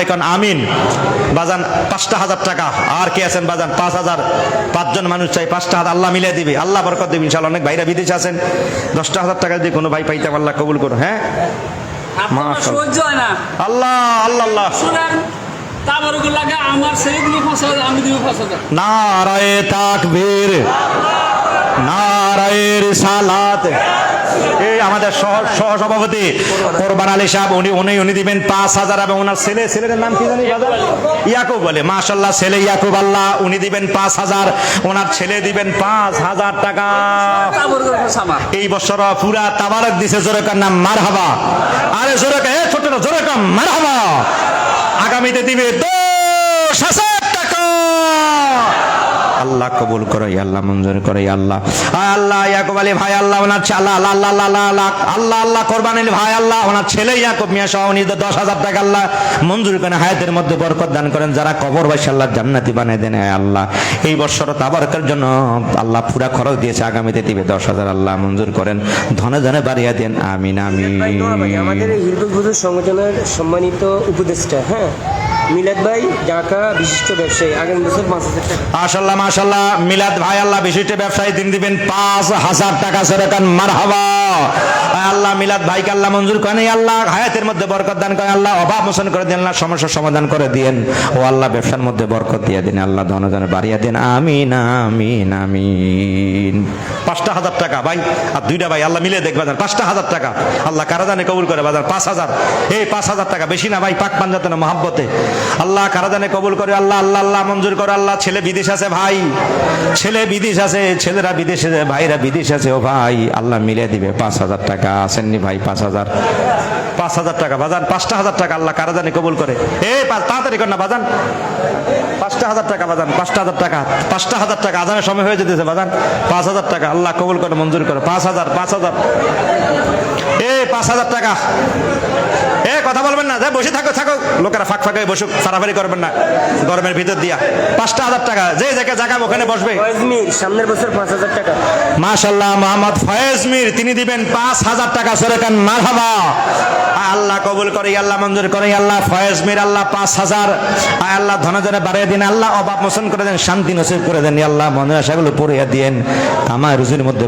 এখন আমিন। বাজান পাঁচটা হাজার টাকা। আর কে আছেন বাজান? পাঁচ হাজার। পাঁচজন মানুষ চাই পাঁচটা হাজার। আল্লাহ মিলিয়ে দিবে। আল্লাহ বরকত দিবে ইনশাল্লাহ অনেক ভাইরা বিদেশে আছেন। দশটা হাজার টাকা যদি কোনো ভাই পাইতে আল্লাহ কবুল করো হ্যাঁ? আল্লাহ আল্লাহ আল্লাহ। নারায়ে তাকবীর নারায়ে রিসালাত। এই আমাদের সহ সভাপতি কোরবান আলী সাহেব, উনি উনি উনি দিবেন পাঁচ হাজার এবং ওনার ছেলে ছেলের নাম কি জানি ইয়াকুব বলে মাশাল্লাহ ছেলে ইয়াকুব আল্লাহ, উনি দিবেন পাঁচ হাজার, ওনার ছেলে দিবেন পাঁচ হাজার টাকা। এই বছর পুরা তাবারক দিছে, জোরে কার নাম মার হাবা আরে জোরে কা এ ছোট না, জোরে কাম মার হাবা আগামীতে দিবে টাকা আল্লাহ কবুল করে আল্লাহ মঞ্জুর করে আল্লাহ। আল্লাহ, ইয়াকুব আলী, ভাই আল্লাহ, ওনার আল্লাহ আল্লাহ আল্লাহ আল্লাহ আল্লাহ আল্লাহ, কোরবান আলী ভাই আল্লাহ, ওনার ছেলে ইয়াকুব মিয়া সহ, উনি দশ হাজার টাকা আল্লাহ মঞ্জুর করেন হায়াতের মধ্যে বরকত দান করেন, যারা কবর বাসী আল্লাহ জান্নাতি বানিয়ে দেন আল্লাহ। এই বছর তাবারকের জন্য আল্লাহ পুরা খরচ দিয়েছে, আগামীতে দিবে দশ হাজার, আল্লাহ মঞ্জুর করেন। ধনে ধনে বাড়িয়ে দেন, আমিন ভাই ভাই, আমাদের আমিন এই হিলবুল হুজুর সংগঠনের সম্মানিত উপদেষ্টা হ্যাঁ? মিলাদ ভাই বিশিষ্ট ব্যবসায়ী মিলাদ ভাই, আল্লাহ, বিশিষ্ট ব্যবসায়ী, দিন দিবেন পাঁচ হাজার টাকা সেরকম মার হাবা আল্লাহ মিলাদ ভাইকে আল্লাহ মঞ্জুর করেন। আল্লাহ হায়াতের মধ্যে বরকত দান করেন। আল্লাহ অভাব মোচন করে দেন আল্লাহ সমস্যার সমাধান করে দিয়েন। ও আল্লাহ ব্যবসার মধ্যে বরকত দিয়ে দিন, আল্লাহ ধনজনে বাড়িয়ে দিন। আমিন আমিন আমিন। পাঁচটা হাজার টাকা ভাই, আর দুইটা ভাই, আল্লাহ মিলে দেখবে পাঁচটা হাজার টাকা। আল্লাহ কারা জানে কবুল করে বাজার। পাঁচ হাজার। এই পাঁচ হাজার টাকা বেশি না ভাই, পাক পাঞ্জাতে না, মহাব্বতে। আল্লাহ কারা জানে কবুল করে, আল্লাহ আল্লাহ আল্লাহ মঞ্জুর করে, আল্লাহ ছেলে বিদেশ আছে ভাই। ছেলে বিদেশ আছে, ছেলেরা বিদেশে ভাইরা বিদেশ আছে, ও ভাই, আল্লাহ মিলে দিবে পাঁচ হাজার টাকা। আসেননি ভাই, পাঁচ হাজার। পাঁচ হাজার টাকা, বাজান, পাঁচটা হাজার টাকা আল্লাহ কারা জানি কবুল করে। এ তাড়াতাড়ি কর না, বাজান। পাঁচটা হাজার টাকা, বাজান, পাঁচটা হাজার টাকা, পাঁচটা হাজার টাকা, আজানের সময় হয়ে যেতেছে, বাজান। পাঁচ হাজার টাকা, আল্লাহ কবুল করে, মঞ্জুর করে। পাঁচ হাজার পাঁচ হাজার। এ, পাঁচ হাজার টাকা। এ কথা বলবেন না যা বসে থাকো থাকো। লোকেরা ফাঁক ফাঁকে বসুক ফাড়াফাড়ি করবেন না গরমের ভিতর দিয়া। পাঁচটা হাজার টাকা যে জায়গায় জায়গা ওখানে বসবে। সামনের বছর পাঁচ হাজার টাকা। মাশাল্লাহ মোহাম্মদ ফয়েজ মির তিনি দিবেন পাঁচ হাজার টাকা সরেকান মারহাবা। আল্লাহ কবুল করে আল্লাহ মঞ্জুর করে আল্লাহ ফয়েজ মির আল্লাহ পাঁচ হাজার। আয় আল্লাহ ধনজনে বাড়িয়ে দিন আল্লাহ অভাব মোচন করে দেন শান্তি নসিব করে দেন আল্লাহ মনের আশাগুলো পড়িয়ে দিয়েন। আমার রুজির মধ্যে